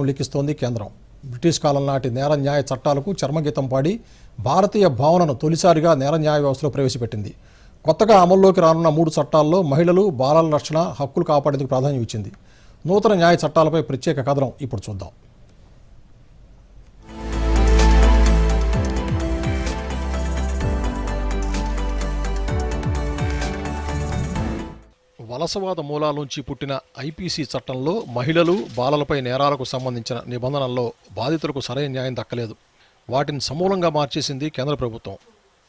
లిఖిస్తోంది కేంద్రం. బ్రిటిష్ కాలం నాటి నేర న్యాయ చట్టాలకు చర్మగీతం పాడి భారతీయ భావనను తొలిసారిగా నేర న్యాయ వ్యవస్థలో ప్రవేశపెట్టింది. కొత్తగా అమల్లోకి రానున్న మూడు చట్టాల్లో మహిళలు బాలల రక్షణ హక్కులు కాపాడేందుకు ప్రాధాన్యం ఇచ్చింది. నూతన న్యాయ చట్టాలపై ప్రత్యేక కథనం ఇప్పుడు చూద్దాం. వలసవాద మూలాలోంచి పుట్టిన ఐపీసీ చట్టంలో మహిళలు బాలలపై నేరాలకు సంబంధించిన నిబంధనల్లో బాధితులకు సరైన న్యాయం దక్కలేదు. వాటిని సమూలంగా మార్చేసింది కేంద్ర ప్రభుత్వం.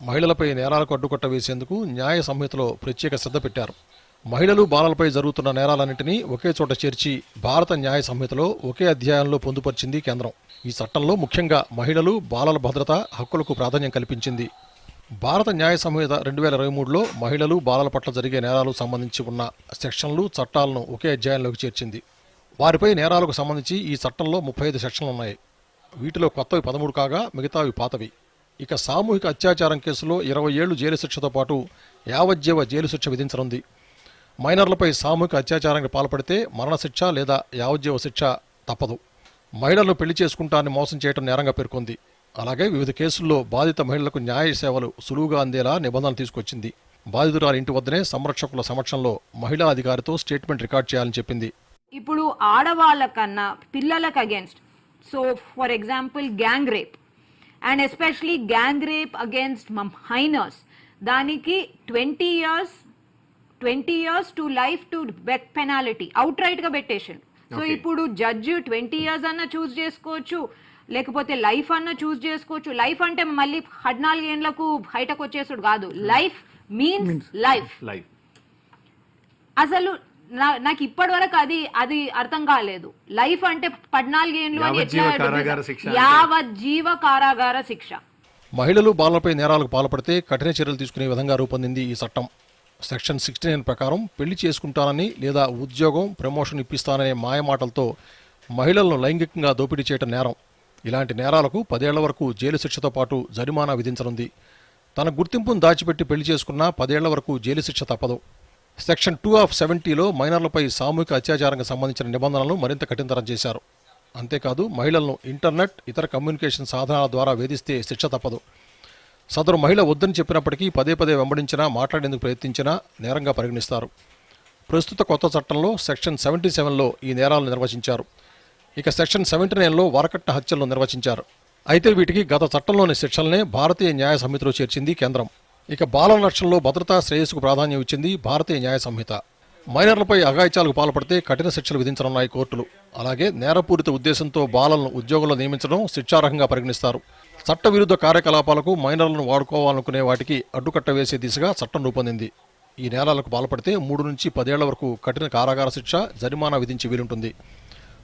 మహిళలపై నేరాలకు అడ్డుకట్ట వేసేందుకు న్యాయ సంహితలో ప్రత్యేక శ్రద్ధ పెట్టారు. మహిళలు బాలలపై జరుగుతున్న నేరాలన్నింటినీ ఒకే చోట చేర్చి భారత న్యాయ సంహితలో ఒకే అధ్యాయంలో పొందుపరిచింది కేంద్రం. ఈ చట్టంలో ముఖ్యంగా మహిళలు బాలల భద్రత హక్కులకు ప్రాధాన్యం కల్పించింది. భారత న్యాయ సంహిత రెండు వేల ఇరవై మూడులో మహిళలు బాలల పట్ల జరిగే నేరాలకు సంబంధించి ఉన్న సెక్షన్లు చట్టాలను ఒకే అధ్యాయంలోకి చేర్చింది. వారిపై నేరాలకు సంబంధించి ఈ చట్టంలో ముప్పై ఐదు సెక్షన్లు ఉన్నాయి వీటిలో కొత్తవి పదమూడు కాగా మిగతావి పాతవి. ఇక సామూహిక అత్యాచారం కేసులో ఇరవై ఏళ్ళు జైలు శిక్షతో పాటు యావజ్జీవ జైలు శిక్ష విధించనుంది. మైనర్లపై సామూహిక అత్యాచారానికి పాల్పడితే మరణశిక్ష లేదా యావజ్జీవ శిక్ష తప్పదు. మహిళలను పెళ్ళి చేసుకుంటాన్ని మోసం చేయడం నేరంగా పేర్కొంది. అలాగే వివిధ కేసుల్లో బాధిత మహిళలకు న్యాయ సేవలు సులువుగా అందేలా నిబంధనలు తీసుకొచ్చింది. బాధితురాలి ఇంటి వద్దనే సంరక్షకుల సమక్షంలో మహిళా అధికారితో స్టేట్మెంట్ రికార్డ్ చేయాలని చెప్పింది. ఇప్పుడు ఆడవాళ్ళ కన్నా పిల్లలకు against so for example gang rape and especially gang rape against minors దానికి twenty years twenty years to life to death penalty out రైట్గా పెట్టేసిండు. సో ఇప్పుడు జడ్జి ట్వంటీ ఇయర్స్ అన్న చూస్ చేసుకోవచ్చు. లేకపోతే లైఫ్ అన్న చూస్ చేసుకోవచ్చు. లైఫ్ అంటే మళ్ళీ పద్నాలుగు ఏండ్లకు బయటకు వచ్చేసుడు కాదు. Life means life. లైఫ్. అసలు నా- నాకు ఇప్పటి వరకు అది అది అర్థం కాలేదు. లైఫ్ అంటే పద్నాలుగేండ్లు అని ఎట్లా కారాగార శిక్ష అంటే- యావజ్జీవ కారాగార శిక్ష. మహిళలు బాలలపై నేరాలకు పాల్పడితే కఠిన చర్యలు తీసుకునే విధంగా రూపొందింది ఈ చట్టం. సెక్షన్ సిక్స్టీ నైన్ ప్రకారం పెళ్ళి చేసుకుంటానని లేదా ఉద్యోగం ప్రమోషన్ ఇప్పిస్తాననే మాయమాటలతో మహిళలను లైంగికంగా దోపిడీ చేయటం నేరం. ఇలాంటి నేరాలకు పదేళ్ళ వరకు జైలు శిక్షతో పాటు జరిమానా విధించనుంది. తన గుర్తింపును దాచిపెట్టి పెళ్ళి చేసుకున్నా పదేళ్ళ వరకు జైలు శిక్ష తప్పదు. సెక్షన్ టూ ఆఫ్ సెవెంటీలో మైనర్లపై సామూహిక అత్యాచారానికి సంబంధించిన నిబంధనలను మరింత కఠినతరం చేశారు. అంతేకాదు మహిళలను ఇంటర్నెట్ ఇతర కమ్యూనికేషన్ సాధనాల ద్వారా వేధిస్తే శిక్ష తప్పదు. సదరు మహిళ వద్దని చెప్పినప్పటికీ పదే పదే వెంబడించినా మాట్లాడేందుకు ప్రయత్నించినా నేరంగా పరిగణిస్తారు. ప్రస్తుత కొత్త చట్టంలో సెక్షన్ సెవెంటీ సెవెన్లో ఈ నేరాలను నిర్వచించారు. ఇక సెక్షన్ సెవెంటీ నైన్లో వరకట్న హత్యలను నిర్వచించారు. అయితే వీటికి గత చట్టంలోని శిక్షలనే భారతీయ న్యాయ సంహితలో చేర్చింది కేంద్రం. ఇక బాలల రక్షణలో భద్రతా శ్రేయస్సుకు ప్రాధాన్యం ఇచ్చింది భారతీయ న్యాయ సంహిత. మైనర్లపై అఘాయిత్యాలకు పాల్పడితే కఠిన శిక్షలు విధించనున్నాయి కోర్టులు. అలాగే నేరపూరిత ఉద్దేశంతో బాలలను ఉద్యోగంలో నియమించడం శిక్షార్హంగా పరిగణిస్తారు. చట్టవిరుద్ధ కార్యకలాపాలకు మైనర్లను వాడుకోవాలనుకునే వాటికి అడ్డుకట్ట వేసే దిశగా చట్టం రూపొందింది. ఈ నేరాలకు పాల్పడితే మూడు నుంచి పదేళ్ళ వరకు కఠిన కారాగార శిక్ష జరిమానా విధించి వీలుంటుంది.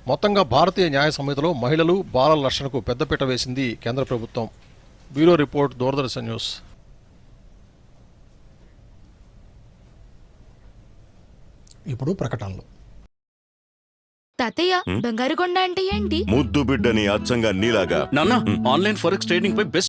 మొత్తంగా భారతీయ న్యాయ సంహితలో మహిళలు బాలల రక్షణకు పెద్దపీట వేసింది కేంద్ర ప్రభుత్వం. Bureau report Doordarshan news. ఇప్పుడు ప్రకటనలు. తాతయ్య బంగారు కొండ అంటే ఏంటి? ముద్దు బిడ్డని అచ్చంగా నీలాగా. నాన్న ఆన్లైన్ ఫారెక్స్ ట్రేడింగ్ పై బెస్ట్